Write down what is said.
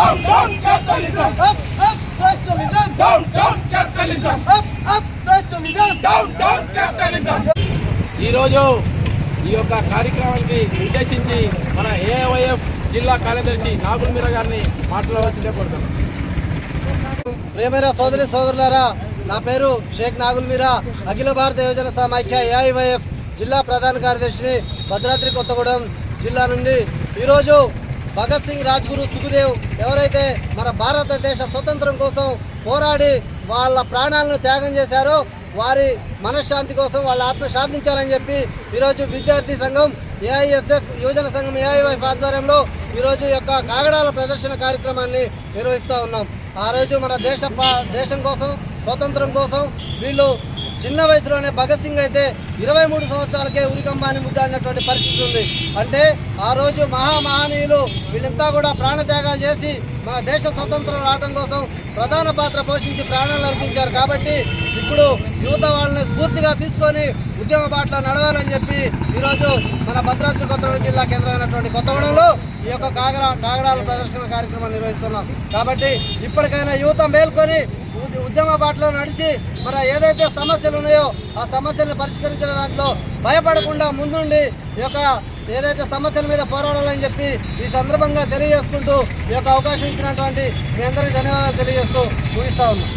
Down, down, capitalism. Up, up, socialism. Down, down, capitalism. Up, up, socialism. Down, down, capitalism. ఈరోజు ఈ యొక్క కార్యక్రమానికి ఉద్దేశించి మన ఏఐఎఫ్ జిల్లా కార్యదర్శి నాగుల్ మీరా గారిని మాట్లాడవలసిందే కోరుతున్నాం ప్రియమైన సోదరి సోదరులారా నా పేరు షేక్ నాగుల్ మీరా అఖిల భారత యోజన సమాఖ్య ఏఐవైఎఫ్ జిల్లా ప్రధాన కార్యదర్శిని భద్రాద్రి కొత్తగూడెం జిల్లా నుండి ఈరోజు భగత్ సింగ్ రాజ్గురు సుఖదేవ్ ఎవరైతే మన భారతదేశ స్వతంత్రం కోసం పోరాడి వాళ్ళ ప్రాణాలను త్యాగం చేశారో వారి మనశ్శాంతి కోసం వాళ్ళ ఆత్మ శాంతించాలని చెప్పి ఈరోజు విద్యార్థి సంఘం ఏఐఎస్ఎఫ్ యువజన సంఘం ఏఐవైఎఫ్ ఆధ్వర్యంలో ఈరోజు యొక్క కాగడాల ప్రదర్శన కార్యక్రమాన్ని నిర్వహిస్తూ ఉన్నాం. ఆ రోజు మన దేశ పా- దేశం కోసం స్వతంత్రం కోసం వీళ్ళు చిన్న వయసులోనే భగత్ సింగ్ అయితే ఇరవై మూడు సంవత్సరాలకే ఉరికంబాన్ని ముద్దాడినటువంటి పరిస్థితి ఉంది. అంటే ఆ రోజు మహామహనీయులు వీళ్ళంతా కూడా ప్రాణత్యాగాలు చేసి మన దేశ స్వతంత్రం రావడం కోసం ప్రధాన పాత్ర పోషించి ప్రాణాలు అర్పించారు. కాబట్టి ఇప్పుడు యువత వాళ్ళని స్ఫూర్తిగా తీసుకొని ఉద్యమ బాటలో నడవాలని చెప్పి ఈరోజు మన భద్రాద్రి కొత్తగూడెం జిల్లా కేంద్రమైనటువంటి కొత్తగూడెంలో ఈ యొక్క కాగడ కాగడాల ప్రదర్శన కార్యక్రమం నిర్వహిస్తున్నాం. కాబట్టి ఇప్పటికైనా యువత మేల్కొని ఉద్యమ బాటలో నడిచి మరి ఏదైతే సమస్యలు ఉన్నాయో ఆ సమస్యలను పరిష్కరించిన దాంట్లో భయపడకుండా ముందుండి ఈ యొక్క ఏదైతే సమస్యల మీద పోరాడాలని చెప్పి ఈ సందర్భంగా తెలియజేసుకుంటూ ఈ యొక్క అవకాశం ఇచ్చినటువంటి మీ అందరికీ ధన్యవాదాలు తెలియజేస్తూ ముగిస్తా ఉన్నాం.